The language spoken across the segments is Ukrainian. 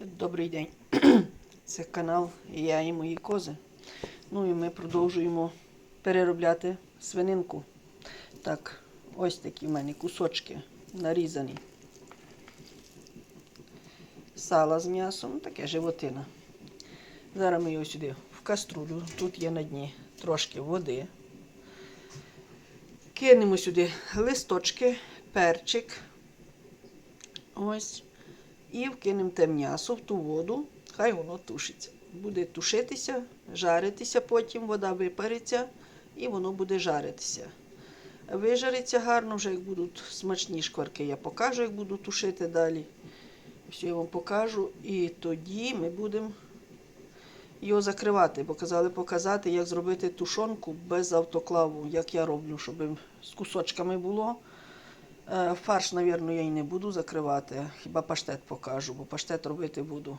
Добрий день. Це канал Я і мої кози. Ну і ми продовжуємо переробляти свининку. Так, ось такі в мене кусочки нарізані. Сала з м'ясом, таке животина. Зараз ми його сюди в каструлю. Тут є на дні трошки води. Кинемо сюди листочки, перчик. Ось. І вкинемо те м'ясо в ту воду, хай воно тушиться. Буде тушитися, жаритися, потім вода випариться і воно буде жаритися. Вижариться гарно, вже як будуть смачні шкварки. Я покажу, як буду тушити далі. Все я вам покажу. І тоді ми будемо його закривати, бо казали показати, як зробити тушонку без автоклаву, як я роблю, щоб з кусочками було. Е, Фарш, мабуть, я і не буду закривати, хіба паштет покажу, бо паштет робити буду.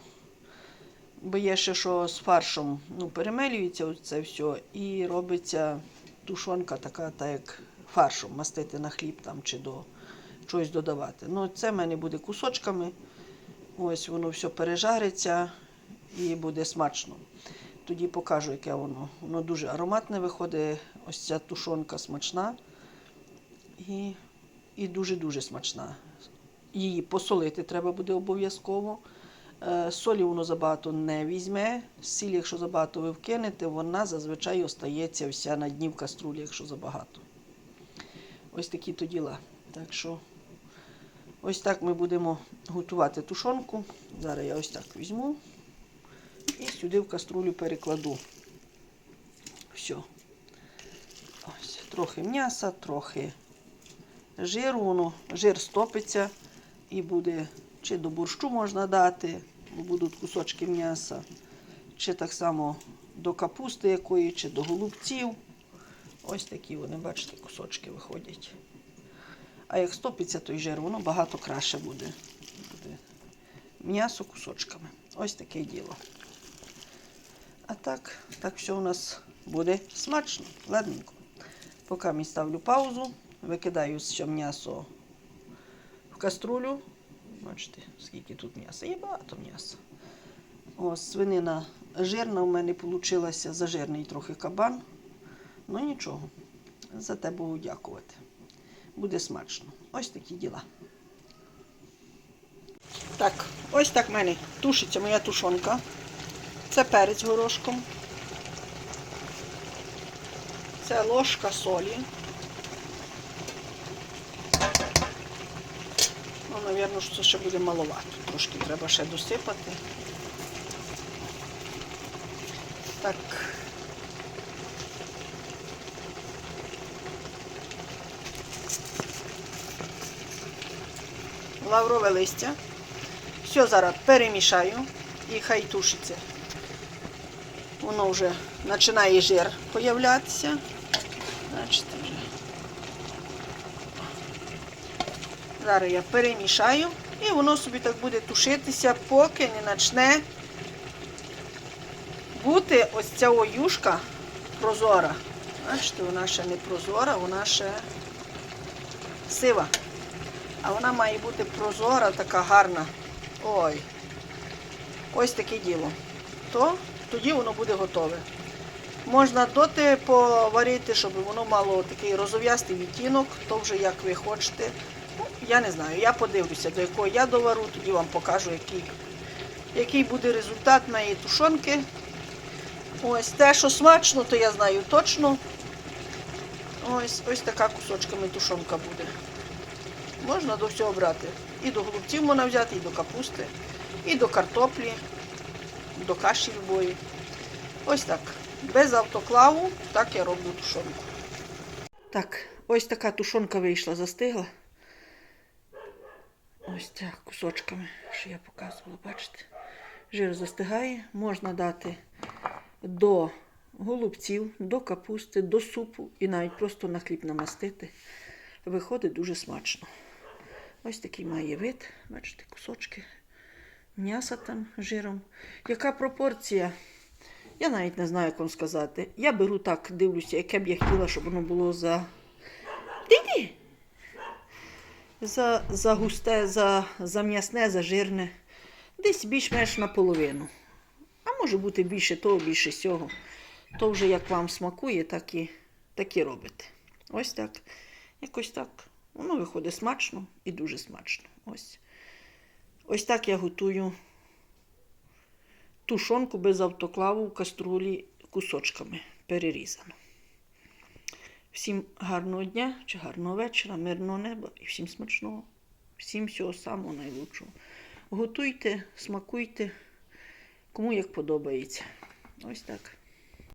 Бо є ще, що з фаршем ну, перемелюється це все і робиться тушонка така, так як фаршем, мастити на хліб там чи до чогось додавати. Ну, це в мене буде кусочками. Ось воно все пережариться і буде смачно. Тоді покажу, яке воно. Воно дуже ароматне виходить, ось ця тушонка смачна. І і дуже-дуже смачна. Її посолити треба буде обов'язково. Е, Солі воно забагато не візьме. Сіль, якщо забагато ви вкинете, вона зазвичай остається вся на дні в каструлі, якщо забагато. Ось такі то діла. Так що ось так ми будемо готувати тушонку. Зараз я ось так візьму і сюди в каструлю перекладу. Все. Ось, трохи м'яса, трохи жиру, воно, жир стопиться і буде, чи до борщу можна дати, бо будуть кусочки м'яса, чи так само до капусти якої, чи до голубців. Ось такі вони, бачите, кусочки виходять. А як стопиться той жир, воно багато краще буде. буде м'ясо кусочками. Ось таке діло. А так, так все у нас буде смачно, ладненько. Поки ми ставлю паузу, викидаю ще м'ясо в каструлю. Бачите, скільки тут м'яса. Є багато м'яса. Ось свинина жирна, у мене вийшла зажирний трохи кабан. Ну нічого, за те Богу дякувати. Буде смачно. Ось такі діла. Так, ось так в мене тушиться моя тушонка. Це перець горошком. Це ложка солі. Мабуть, що ще буде маловато. Трошки треба ще досипати. Так. Лаврове листя. Все зараз перемішаю і хай тушиться. Воно вже починає жир появлятися. Бачите вже. Зараз я перемішаю і воно собі так буде тушитися, поки не почне бути ось ця о юшка прозора. Бачите, вона ще не прозора, вона ще сива. А вона має бути прозора, така гарна. Ой. Ось таке діло. То тоді воно буде готове. Можна доти поварити, щоб воно мало такий розов'ястий відтінок, то вже як ви хочете. Я не знаю, я подивлюся, до якого я довару, тоді вам покажу, який, який буде результат моєї тушонки. Ось те, що смачно, то я знаю точно. Ось ось така кусочками тушонка буде. Можна до всього брати. І до голубців можна взяти, і до капусти, і до картоплі, до каші любої. Ось так. Без автоклаву так я роблю тушонку. Так, ось така тушонка вийшла, застигла. Ось так кусочками, що я показувала, бачите. Жир застигає, можна дати до голубців, до капусти, до супу і навіть просто на хліб намастити. Виходить дуже смачно. Ось такий має вид, бачите, кусочки м'яса там жиром. Яка пропорція? Я навіть не знаю, як вам сказати. Я беру так, дивлюся, яке б я хотіла, щоб воно було за. За, за густе, за, за м'ясне, за жирне. Десь більш-менш наполовину. А може бути більше того, більше сього. То вже як вам смакує, так і, так і робите. Ось так. Якось так. Воно виходить смачно і дуже смачно. Ось. Ось так я готую тушонку без автоклаву в каструлі кусочками перерізано. Всім гарного дня чи гарного вечора, мирного неба і всім смачного. Всім всього самого найлучшого. Готуйте, смакуйте, кому як подобається. Ось так.